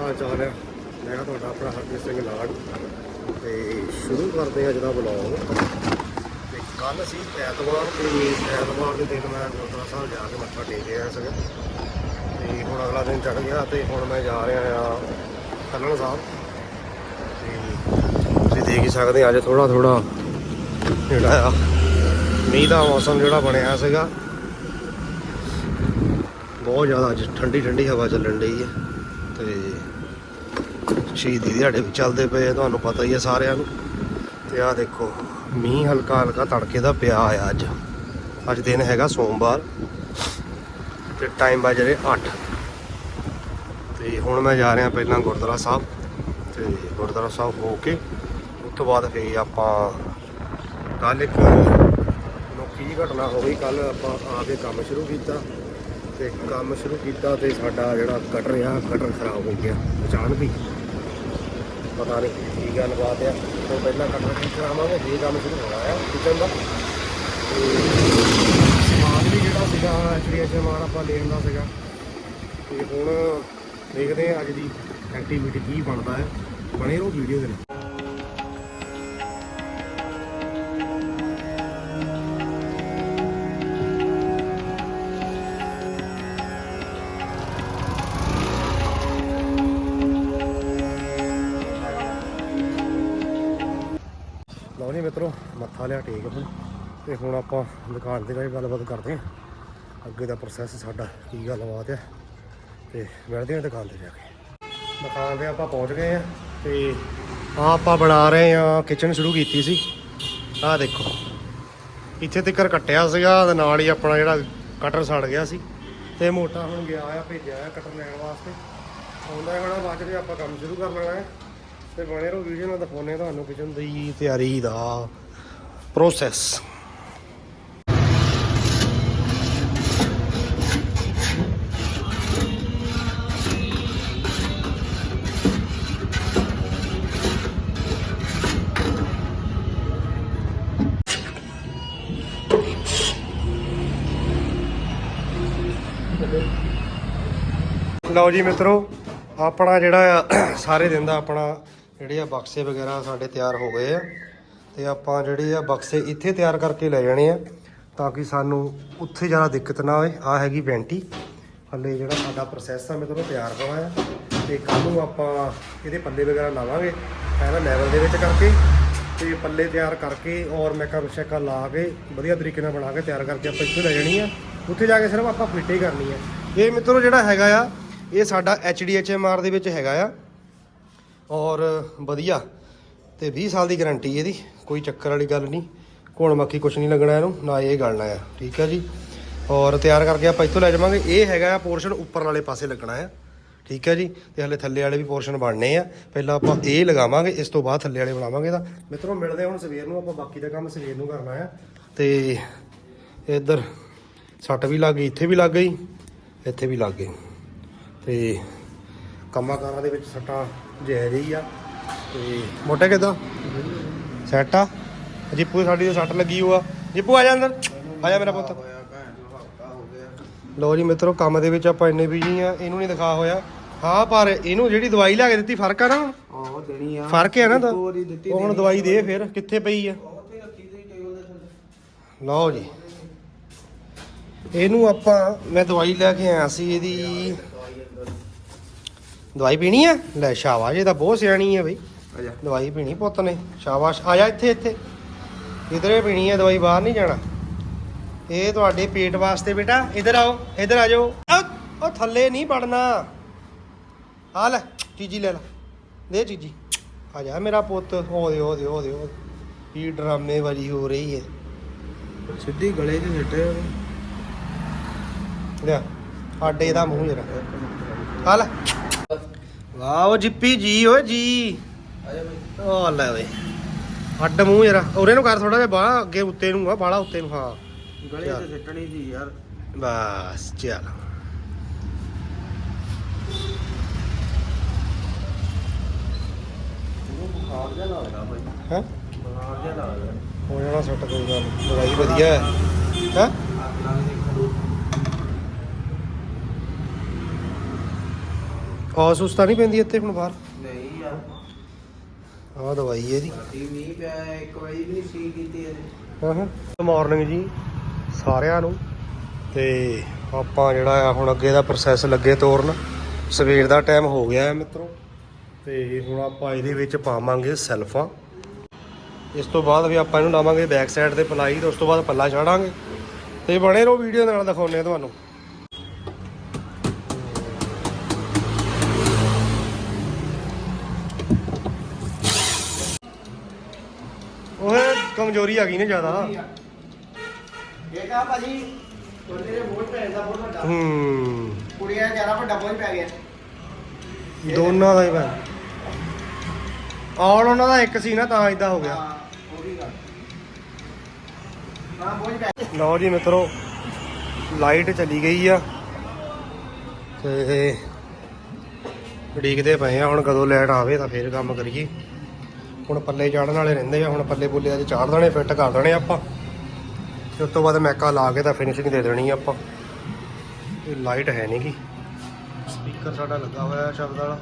ਹਾਂ ਚੱਲ ਰਿਹਾ। ਮੈਂ ਕਿਹਾ ਤੁਹਾਡਾ ਆਪਣਾ ਹਰਪ੍ਰੀਤ ਸਿੰਘ ਲਾੜ ਤੇ ਸ਼ੁਰੂ ਕਰਦੇ ਆ ਜਿਹੜਾ ਬਲੌਗ ਤੇ ਕੱਲ ਸੀ ਐਤਵਾਰ ਤੇ ਐਤਵਾਰ ਦੇ ਦਿਨ ਮੈਂ ਗੁਰਦੁਆਰਾ ਸਾਹਿਬ ਜਾ ਕੇ ਮੱਥਾ ਟੇਕ ਆਇਆ ਸੀਗਾ। ਤੇ ਹੁਣ ਅਗਲਾ ਦਿਨ ਚੜ ਗਿਆ ਤੇ ਹੁਣ ਮੈਂ ਜਾ ਰਿਹਾ ਆ ਕੱਲਣ ਸਾਹਿਬ। ਤੇ ਤੁਸੀਂ ਦੇਖ ਹੀ ਸਕਦੇ ਅੱਜ ਥੋੜਾ ਥੋੜਾ ਜਿਹੜਾ ਆ, ਮੀਂਹ ਦਾ ਮੌਸਮ ਜਿਹੜਾ ਬਣਿਆ ਸੀਗਾ। ਬਹੁਤ ਜ਼ਿਆਦਾ ਅੱਜ ਠੰਡੀ ਠੰਡੀ ਹਵਾ ਚੱਲਣ ਡਈ ਹੈ ਤੇ ਸ਼ਹੀਦੀ ਦਿਹਾੜੇ ਵੀ ਚੱਲਦੇ ਪਏ ਤੁਹਾਨੂੰ ਪਤਾ ਹੀ ਹੈ ਸਾਰਿਆਂ ਨੂੰ। ਤੇ ਆਹ ਦੇਖੋ, ਮੀਂਹ ਹਲਕਾ ਹਲਕਾ ਤੜਕੇ ਦਾ ਪਿਆ ਆ ਅੱਜ। ਅੱਜ ਦਿਨ ਹੈਗਾ ਸੋਮਵਾਰ ਤੇ ਟਾਈਮ ਵੱਜ ਰਹੇ 8 ਤੇ ਹੁਣ ਮੈਂ ਜਾ ਰਿਹਾ ਪਹਿਲਾਂ ਗੁਰਦੁਆਰਾ ਸਾਹਿਬ। ਤੇ ਗੁਰਦੁਆਰਾ ਸਾਹਿਬ ਹੋ ਕੇ ਉਸ ਤੋਂ ਬਾਅਦ ਫੇਰ ਆਪਾਂ ਕੱਲ ਇੱਕ ਨੋਕੀ ਘਟਨਾ ਹੋ ਗਈ। ਕੱਲ ਆਪਾਂ ਆ ਕੇ ਕੰਮ ਸ਼ੁਰੂ ਕੀਤਾ। ਤੇ ਕੰਮ ਸ਼ੁਰੂ ਕੀਤਾ ਤੇ ਸਾਡਾ ਜਿਹੜਾ ਕਟਰ ਆ ਕਟਰ ਖਰਾਬ ਹੋ ਗਿਆ ਅਚਾਨਕ ਹੀ। ਪਤਾ ਨਹੀਂ ਕੀ ਗੱਲ ਬਾਤ ਆ। ਤੋਂ ਪਹਿਲਾਂ ਕਟਰ ਠੀਕ ਕਰਾਵਾਂਗੇ ਜੇ ਕੰਮ ਸ਼ੁਰੂ ਹੋਣਾ ਆ, ਕਿਚਨ ਦਾ। ਸਮਾਨ ਵੀ ਜਿਹੜਾ ਸੀਗਾ ਐਚਡੀ ਸਮਾਨ ਆਪਾਂ ਲੈਣ ਦਾ ਸੀਗਾ। ਤੇ ਹੁਣ ਦੇਖਦੇ ਆ ਅੱਜ ਦੀ ਐਕਟੀਵਿਟੀ ਕੀ ਬਣਦਾ ਹੈ। ਬਣੇ ਰਹੋ ਵੀਡੀਓ ਦੇ ਨਾਲ। ਲਓ ਮੱਥਾ ਲਿਆ ਟੇਕ ਹੁਣ। ਤੇ ਹੁਣ ਆਪਾਂ ਦੁਕਾਨ ਤੇ ਜਾ ਕੇ ਗੱਲਬਾਤ ਕਰਦੇ ਹਾਂ। ਅੱਗੇ ਦਾ ਪ੍ਰੋਸੈਸ ਸਾਡਾ ਕੀ ਗੱਲਬਾਤ ਹੈ ਤੇ ਮਿਲਦੇ ਹਾਂ ਦੁਕਾਨ ਤੇ ਜਾ ਕੇ। ਦੁਕਾਨ ਤੇ ਆਪਾਂ ਪਹੁੰਚ ਗਏ ਆ ਤੇ ਆ ਆਪਾਂ ਬਣਾ ਰਹੇ ਆ ਕਿਚਨ ਸ਼ੁਰੂ ਕੀਤੀ ਸੀ। ਆਹ ਦੇਖੋ। ਇੱਥੇ ਤੱਕ ਕੱਟਿਆ ਸੀਗਾ ਤੇ ਨਾਲ ਹੀ ਆਪਣਾ ਜਿਹੜਾ ਕਟਰ ਸੜ ਗਿਆ ਸੀ। ਤੇ ਮੋਟਾ ਹੁਣ ਗਿਆ ਆ, ਭੇਜਿਆ ਆ ਕਟਰ ਲੈਣ ਵਾਸਤੇ। ਆਉਂਦਾ ਹੈ ਹੁਣ ਬਾਅਦ ਵਿੱਚ ਆਪਾਂ ਕੰਮ ਸ਼ੁਰੂ ਕਰ ਲੈਣਾ ਹੈ। ਤੇ ਬਣੇ ਰਹੋ ਵੀਡੀਓ ਨਾਲ ਦਿਖਾਉਣੇ ਤੁਹਾਨੂੰ ਕਿਚਨ ਦੀ ਤਿਆਰੀ ਦਾ ਪ੍ਰੋਸੈਸ ਲਓ ਜੀ ਮਿੱਤਰੋ, ਆਪਣਾ ਜਿਹੜਾ ਆ, ਸਾਰੇ ਦਿਨ ਦਾ ਆਪਣਾ ਜਿਹੜੇ ਆ ਬਕਸੇ ਵਗੈਰਾ ਸਾਡੇ ਤਿਆਰ ਹੋ ਗਏ ਆ ਤੇ ਆਪਾਂ ਜਿਹੜੇ ਆ ਬਕਸੇ ਇੱਥੇ ਤਿਆਰ ਕਰਕੇ ਲੈ ਜਾਣੇ ਆ ਤਾਂ ਕਿ ਸਾਨੂੰ ਉੱਥੇ ਜ਼ਿਆਦਾ ਦਿੱਕਤ ਨਾ ਆਵੇ। ਆ ਹੈਗੀ ਵੈਂਟੀ ਹੱਲੇ ਜਿਹੜਾ ਸਾਡਾ ਪ੍ਰੋਸੈਸ ਆ, ਮੈਂ ਤੁਹਾਨੂੰ ਤਿਆਰ ਹੋਇਆ ਆ ਤੇ ਕੱਲ ਨੂੰ ਆਪਾਂ ਇਹਦੇ ਪੱਲੇ ਵਗੈਰਾ ਲਾਵਾਂਗੇ, ਪਹਿਲਾਂ ਲੈਵਲ ਦੇ ਵਿੱਚ ਕਰਕੇ, ਤੇ ਪੱਲੇ ਤਿਆਰ ਕਰਕੇ ਔਰ ਮੈਕਅਪ ਸ਼ੈਕਾ ਲਾ ਕੇ ਵਧੀਆ ਤਰੀਕੇ ਨਾਲ ਬਣਾ ਕੇ ਤਿਆਰ ਕਰਕੇ ਆਪਾਂ ਇੱਥੇ ਲੈ ਜਾਣੀ ਆ। ਉੱਥੇ ਜਾ ਕੇ ਸਿਰਫ ਆਪਾਂ ਫਿੱਟ ਹੀ ਕਰਨੀ ਆ। ਇਹ ਮਿੱਤਰੋ ਜਿਹੜਾ ਹੈਗਾ ਆ, ਇਹ ਸਾਡਾ HDHMR ਦੇ ਵਿੱਚ ਹੈਗਾ ਆ। ਔਰ ਵਧੀਆ। ਤੇ 20 ਸਾਲ ਦੀ ਗਾਰੰਟੀ ਇਹਦੀ, ਕੋਈ ਚੱਕਰ ਵਾਲੀ ਗੱਲ ਨਹੀਂ। ਕੋਣ ਮੱਖੀ ਕੁਛ ਨਹੀਂ ਲੱਗਣਾ ਇਹਨੂੰ, ਨਾ ਇਹ ਗਲਣਾ ਆ, ਠੀਕ ਆ ਜੀ? ਔਰ ਤਿਆਰ ਕਰਕੇ ਆਪਾਂ ਇੱਥੋਂ ਲੈ ਜਾਵਾਂਗੇ। ਇਹ ਹੈਗਾ ਆ ਪੋਰਸ਼ਨ ਉੱਪਰ ਵਾਲੇ ਪਾਸੇ ਲੱਗਣਾ ਆ, ਠੀਕ ਹੈ ਜੀ? ਤੇ ਹਲੇ ਥੱਲੇ ਵਾਲੇ ਵੀ ਪੋਰਸ਼ਨ ਬਣਨੇ ਆ। ਪਹਿਲਾਂ ਆਪਾਂ ਇਹ ਲਗਾਵਾਂਗੇ, ਇਸ ਤੋਂ ਬਾਅਦ ਥੱਲੇ ਵਾਲੇ ਬਣਾਵਾਂਗੇ ਤਾਂ ਮਿੱਤਰੋ, ਮਿਲਦੇ ਹੁਣ ਸਵੇਰ ਨੂੰ, ਆਪਾਂ ਬਾਕੀ ਦਾ ਕੰਮ ਸਵੇਰ ਨੂੰ ਕਰਨਾ ਆ। ਤੇ ਇੱਧਰ ਸੱਟ ਵੀ ਲੱਗ ਗਈ, ਇੱਥੇ ਵੀ ਲੱਗ ਗਈ, ਇੱਥੇ ਵੀ ਲੱਗ ਗਈ। ਤੇ ਕੰਮਾਂ ਕਾਰਾਂ ਦੇ ਵਿੱਚ ਸੱਟਾਂ ਜਾਇਜ਼ ਹੀ ਆ। ਤੇ ਮੋਟੇ ਕਿਦਾਂ? ਸੈਟ ਆ? ਜਿੱਪੂ ਸਾਡੀ ਤੇ ਸੱਟ ਲੱਗੀ ਹੋਆ। ਜਿੱਪੂ ਆ ਜਾ ਅੰਦਰ। ਆ ਜਾ ਮੇਰਾ ਪੁੱਤ। ਲੋ ਜੀ ਮਿੱਤਰੋ ਕੰਮ ਦੇ ਵਿੱਚ ਆਪਾਂ ਇੰਨੇ ਬਿਜ਼ੀ ਆ ਇਹਨੂੰ ਨਹੀਂ ਦਿਖਾ ਹੋਇਆ। ਹਾਂ ਪਰ ਇਹਨੂੰ ਜਿਹੜੀ ਦਵਾਈ ਲਿਆ ਕੇ ਦਿੱਤੀ ਫ਼ਰਕ ਆ ਨਾ। ਦੇਣੀ ਆ। ਫ਼ਰਕ ਹੈ ਨਾ ਤਾਂ। ਉਹ ਹੁਣ ਦਵਾਈ ਦੇ ਫਿਰ ਕਿੱਥੇ ਪਈ ਆ? ਲਓ ਜੀ। ਇਹਨੂੰ ਆਪਾਂ ਮੈਂ ਦਵਾਈ ਲੈ ਕੇ ਆਇਆ ਸੀ ਇਹਦੀ ਦਵਾਈ ਪੀਣੀ ਆ? ਲੈ ਸ਼ਾਬਾਸ਼ ਇਹ ਤਾਂ ਬਹੁਤ ਸਿਆਣੀ ਆ ਬਈ। ਆ ਜਾ। ਦਵਾਈ ਪੀਣੀ ਪੁੱਤ ਨੇ ਸ਼ਾਬਾਸ਼। ਆ ਜਾ ਇੱਥੇ ਇੱਥੇ। ਇਧਰੇ ਪੀਣੀ ਆ ਦਵਾਈ ਬਾਹਰ ਨਹੀਂ ਜਾਣਾ। ਇਹ ਤੁਹਾਡੇ ਪੇਟ ਵਾਸਤੇ ਬੇਟਾ ਇਧਰ ਆਓ ਇਧਰ ਆ ਜਾਓ। ਉਹ ਥੱਲੇ ਨਹੀਂ ਪੜਨਾ ਆ ਲੈ ਚੀਜੀ ਲੈ ਲੈ। ਦੇ ਚੀਜੀ। ਆ ਜਾ ਮੇਰਾ ਪੁੱਤ। ਹੋ ਦੇ ਹੋ ਦੇ। ਕੀ ਡਰਾਮੇ ਵਾਲੀ ਹੋ ਰਹੀ ਹੈ। ਸਿੱਧੀ ਗਲੇ 'ਚ ਸਿੱਟੇ ਲਿਆ। ਆਡੇ ਦਾ ਮੂੰਹ ਜਰਾ। ਆ ਲੈ। ਵਾਹ ਉਹ ਜਿੱਪੀ ਜੀ ਓਏ ਜੀ। ਆ ਲੈ ਓਏ। ਅੱਡ ਮੂੰਹ ਜਰਾ। ਉਹਰੇ ਨੂੰ ਕਰ ਥੋੜਾ ਜਿਹਾ ਬਾਹ ਅੱਗੇ ਉੱਤੇ ਨੂੰ ਆ ਬਾਲਾ ਉੱਤੇ ਨੂੰ ਹਾਂ। ਗਲੇ 'ਚ ਸਿੱਟਣੀ ਸੀ ਯਾਰ। ਬਸ ਚੱਲ। ਬੁਖਾਰ ਜਿਹਾ ਲੱਗਦਾ ਬਈ। ਹੈ? ਬੁਖਾਰ ਜਿਹਾ ਲੱਗਦਾ ਹੋ ਜਾਣਾ ਸੱਟ ਕੋਈ ਗੱਲ। ਦਵਾਈ ਵਧੀਆ ਹੈ। ਹੈ ਅੱਗ ਲੱਗ ਦੇਖੋ ਔਸ ਉਸ ਤਾਂ ਨਹੀਂ ਪੈਂਦੀ ਇੱਥੇ ਹੁਣ ਬਾਹਰ? ਨਹੀਂ ਯਾਰ। ਆਹ ਦਵਾਈ ਹੈ ਇਹਦੀ। ਰਾਤੀ ਮੀਂਹ ਪਿਆ ਹੈ, ਇੱਕ ਵਾਰੀ ਵੀ ਨਹੀਂ ਸੀ ਕੀਤੀ ਇਹਨੇ ਹਾਂ ਹਾਂ। ਮਾਰਨਿੰਗ ਜੀ ਸਾਰਿਆਂ ਨੂੰ। ਤੇ ਆਪਾਂ ਜਿਹੜਾ ਆ ਹੁਣ ਅੱਗੇ ਦਾ ਪ੍ਰੋਸੈਸ ਲੱਗੇ ਤੋਰਨ। ਸਵੇਰ ਦਾ ਟਾਈਮ ਹੋ ਗਿਆ ਹੈ ਮਿੱਤਰੋ। ਤੇ ਹੁਣ ਆਪਾਂ ਇਹਦੇ ਵਿੱਚ ਪਾਵਾਂਗੇ ਸੈਲਫਾਂ। ਇਸ ਤੋਂ ਬਾਅਦ ਵੀ ਆਪਾਂ ਇਹਨੂੰ ਲਾਵਾਂਗੇ ਬੈਕ ਸਾਈਡ ਤੇ ਪਲਾਈ ਤੇ ਉਸ ਤੋਂ ਬਾਅਦ ਪੱਲਾ ਛਾੜਾਂਗੇ ਤੇ ਬਣੇ ਰਹੋ ਵੀਡੀਓ ਨਾਲ ਦਿਖਾਉਂਦੇ ਆ ਤੁਹਾਨੂੰ ਓਏ ਕਮਜ਼ੋਰੀ ਆ ਗਈ ਨੇ ਜ਼ਿਆਦਾ। ਇਹ ਕਹਾ ਭਾਜੀ ਤੁਹਾਡੇ ਦੇ ਬੋਝ ਪੈ ਜਾਂਦਾ ਬਹੁਤ ਵੱਡਾ। ਹੂੰ। ਕੁੜੀਆਂ ਦਾ ਜ਼ਿਆਦਾ ਵੱਡਾ ਬੋਝ ਪੈ ਗਿਆ। ਦੋਨਾਂ ਦਾ ਹੀ ਭੈਣ। ਆਲ ਉਹਨਾਂ ਦਾ ਇੱਕ ਸੀ ਨਾ ਤਾਂ ਇਦਾਂ ਹੋ ਗਿਆ। ਹਾਂ ਉਹ ਵੀ ਗੱਲ। ਹਾਂ ਬੋਝ ਪੈ ਲਓ ਜੀ ਮਿੱਤਰੋ ਲਾਈਟ ਚਲੀ ਗਈ ਆ। ਤੇ ਉਡੀਕਦੇ ਪਏ ਆ ਹੁਣ ਕਦੋਂ ਲਾਈਟ ਆਵੇ ਤਾਂ ਫੇਰ ਕੰਮ ਕਰੀਏ। ਹੁਣ ਪੱਲੇ ਚਾੜਨ ਵਾਲੇ ਰਹਿੰਦੇ ਆ, ਹੁਣ ਪੱਲੇ ਪੁੱਲੇ ਅੱਜ ਚਾੜ ਦੇਣੇ, ਫਿੱਟ ਕਰ ਦੇਣੇ ਆਪਾਂ। ਤੇ ਉਸ ਤੋਂ ਬਾਅਦ ਮੈਕਾ ਲਾ ਕੇ ਤਾਂ ਫਿਨਿਸ਼ਿੰਗ ਦੇ ਦੇਣੀ ਆ ਆਪਾਂ। ਇਹ ਲਾਈਟ ਹੈ ਨਹੀਂਗੀ ਸਪੀਕਰ ਸਾਡਾ ਲੱਗਾ ਹੋਇਆ ਹੈ ਸ਼ਬਦ ਵਾਲਾ।